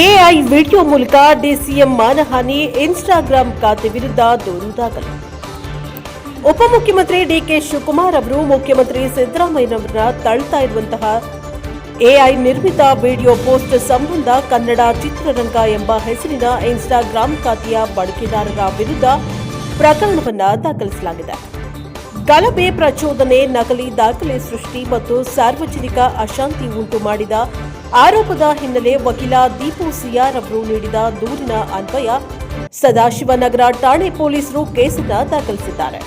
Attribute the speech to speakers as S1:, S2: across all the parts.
S1: AI video ಮೂಲಕ DCM ಮಾನಹಾನಿ Instagram ಖಾತೆ ವಿರುದ್ಧ ದೂರು ದಾಖಲು ಉಪಮುಖ್ಯಮಂತ್ರಿ ಡಿಕೆ ಶಿವಕುಮಾರ್ ಅವರು ಮುಖ್ಯಮಂತ್ರಿ ಸಿದ್ದರಾಮಯ್ಯನವರ ತಳ್ತಾ ಇರುವಂತಹ ಎಐ ನಿರ್ಮಿತ ವಿಡಿಯೋ ಪೋಸ್ಟ್ ಸಂಬಂಧ ಕನ್ನಡ ಚಿತ್ರರಂಗ ಎಂಬ ಹೆಸರಿನ ಇನ್ಸ್ಟಾಗ್ರಾಂ ಖಾತೆಯ ಬಳಕೆದಾರರ ವಿರುದ್ಧ ಪ್ರಕರಣವನ್ನು ದಾಖಲಿಸಲಾಗಿದೆ. ಗಲಭೆ ಪ್ರಚೋದನೆ, ನಕಲಿ ದಾಖಲೆ ಸೃಷ್ಟಿ ಮತ್ತು ಸಾರ್ವಜನಿಕ ಅಶಾಂತಿ ಉಂಟು ಮಾಡಿದ ಆರೋಪದ ಹಿನ್ನೆಲೆ ವಕೀಲ ದೀಪು ಸಿಯಾರ್ ಅವರು ನೀಡಿದ ದೂರಿನ ಅನ್ವಯ ಸದಾಶಿವನಗರ ಠಾಣೆ ಪೊಲೀಸರು ಕೇಸನ್ನ ದಾಖಲಿಸಿದ್ದಾರೆ.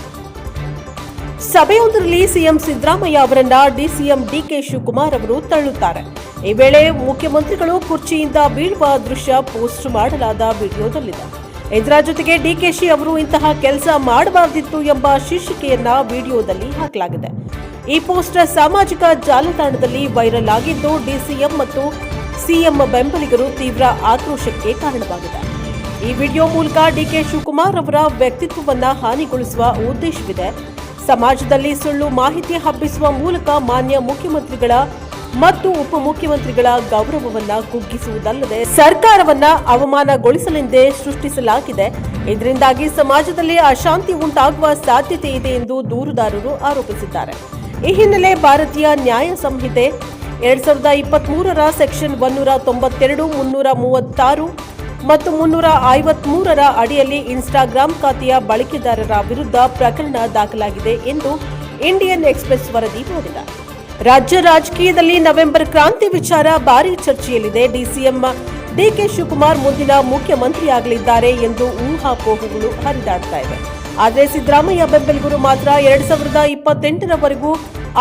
S1: ಸಭೆಯೊಂದರಲ್ಲಿ ಸಿಎಂ ಸಿದ್ದರಾಮಯ್ಯ ಅವರನ್ನ ಡಿಸಿಎಂ ಡಿಕೆ ಶಿವಕುಮಾರ್ ಅವರು ತಳ್ಳುತ್ತಾರೆ. ಈ ವೇಳೆ ಮುಖ್ಯಮಂತ್ರಿಗಳು ಕುರ್ಚಿಯಿಂದ ಬೀಳುವ ದೃಶ್ಯ ಪೋಸ್ಟ್ ಮಾಡಲಾದ ವಿಡಿಯೋದಲ್ಲಿದೆ. ಇದರ ಜೊತೆಗೆ ಡಿಕೆಶಿ ಅವರು ಇಂತಹ ಕೆಲಸ ಮಾಡಬಾರದಿತ್ತು ಎಂಬ ಶೀರ್ಷಿಕೆಯನ್ನ ವಿಡಿಯೋದಲ್ಲಿ ಹಾಕಲಾಗಿದೆ. ಈ ಪೋಸ್ಟರ್ ಸಾಮಾಜಿಕ ಜಾಲತಾಣದಲ್ಲಿ ವೈರಲ್ ಆಗಿದ್ದು ಡಿಸಿಎಂ ಮತ್ತು ಸಿಎಂ ಬೆಂಬಲಿಗರು ತೀವ್ರ ಆಕ್ರೋಶಕ್ಕೆ ಕಾರಣವಾಗಿದೆ. ಈ ವಿಡಿಯೋ ಮೂಲಕ ಡಿಕೆ ಶಿವಕುಮಾರ್ ಅವರ ವ್ಯಕ್ತಿತ್ವವನ್ನ ಹಾನಿಗೊಳಿಸುವ ಉದ್ದೇಶವಿದೆ. ಸಮಾಜದಲ್ಲಿ ಸುಳ್ಳು ಮಾಹಿತಿ ಹಬ್ಬಿಸುವ ಮೂಲಕ ಮಾನ್ಯ ಮುಖ್ಯಮಂತ್ರಿಗಳ ಮತ್ತು ಉಪಮುಖ್ಯಮಂತ್ರಿಗಳ ಗೌರವವನ್ನ ಕುಗ್ಗಿಸುವುದಲ್ಲದೆ ಸರ್ಕಾರವನ್ನ ಅವಮಾನಗೊಳಿಸಲೆಂದೇ ಸೃಷ್ಟಿಸಲಾಗಿದೆ. ಇದರಿಂದಾಗಿ ಸಮಾಜದಲ್ಲಿ ಅಶಾಂತಿ ಉಂಟಾಗುವ ಸಾಧ್ಯತೆ ಇದೆ ಎಂದು ದೂರುದಾರರು ಆರೋಪಿಸಿದ್ದಾರೆ. ಈ ಹಿನ್ನೆಲೆ ಭಾರತೀಯ ನ್ಯಾಯ ಸಂಹಿತೆ ಎರಡ್ ಸಾವಿರದ ಇಪ್ಪತ್ತ್ ಮೂರರ ಸೆಕ್ಷನ್ ಒನ್ನೂರ ತೊಂಬತ್ತೆರಡು, ಮುನ್ನೂರ ಮೂವತ್ತಾರು ಮತ್ತು ಮುನ್ನೂರ ಐವತ್ಮೂರರ ಅಡಿಯಲ್ಲಿ ಇನ್ಸ್ಟಾಗ್ರಾಂ ಖಾತೆಯ ಬಳಕೆದಾರರ ವಿರುದ್ಧ ಪ್ರಕರಣ ದಾಖಲಾಗಿದೆ ಎಂದು ಇಂಡಿಯನ್ ಎಕ್ಸ್ಪ್ರೆಸ್ ವರದಿ ಮಾಡಿದೆ ರಾಜ್ಯ ರಾಜಕೀಯದಲ್ಲಿ ನವೆಂಬರ್ ಕ್ರಾಂತಿ ವಿಚಾರ ಭಾರಿ ಚರ್ಚೆಯಲ್ಲಿದೆ. ಡಿಸಿಎಂ ಡಿಕೆ ಶಿವಕುಮಾರ್ ಮುಂದಿನ ಮುಖ್ಯಮಂತ್ರಿಯಾಗಲಿದ್ದಾರೆ ಎಂದು ಊಹಾಪೋಹಗಳು ಹರಿದಾಡ್ತಾ ಇವೆ. ಆದರೆ ಸಿದ್ದರಾಮಯ್ಯ ಬೆಂಬಲಿಗರು ಮಾತ್ರ ಎರಡ್ ಸಾವಿರದ ಇಪ್ಪತ್ತೆಂಟರವರೆಗೂ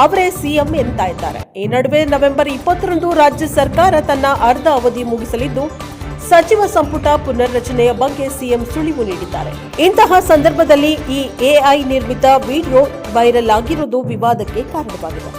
S1: ಅವರೇ ಸಿಎಂ ಎಂತ ಇದ್ದಾರೆ. ಈ ನಡುವೆ ನವೆಂಬರ್ ಇಪ್ಪತ್ತರಂದು ರಾಜ್ಯ ಸರ್ಕಾರ ತನ್ನ ಅರ್ಧ ಅವಧಿ ಮುಗಿಸಲಿದ್ದು, ಸಚಿವ ಸಂಪುಟ ಪುನರ್ರಚನೆಯ ಬಗ್ಗೆ ಸಿಎಂ ಸುಳಿವು ನೀಡಿದ್ದಾರೆ. ಇಂತಹ ಸಂದರ್ಭದಲ್ಲಿ ಈ ಎಐ ನಿರ್ಮಿತ ವಿಡಿಯೋ ವೈರಲ್ ಆಗಿರುವುದು ವಿವಾದಕ್ಕೆ ಕಾರಣವಾಗಿದೆ.